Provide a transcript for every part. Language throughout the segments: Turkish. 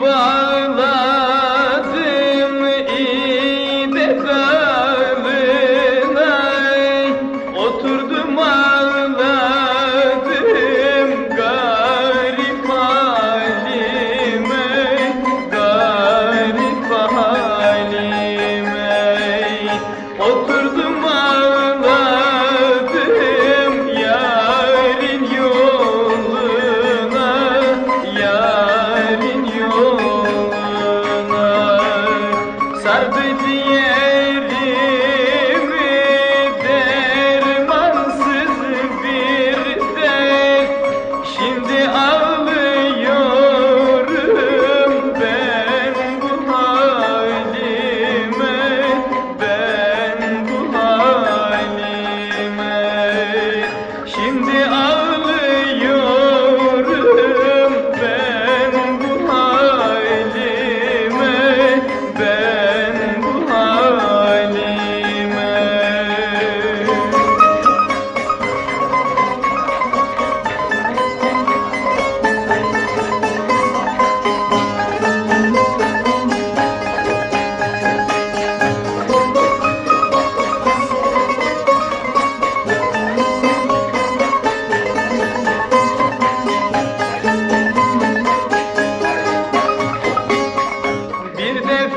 bağlar Sardı ciğerimi dermansız bir dert Şimdi ağlıyorum ben bu halime Ben bu halime Şimdi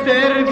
Bir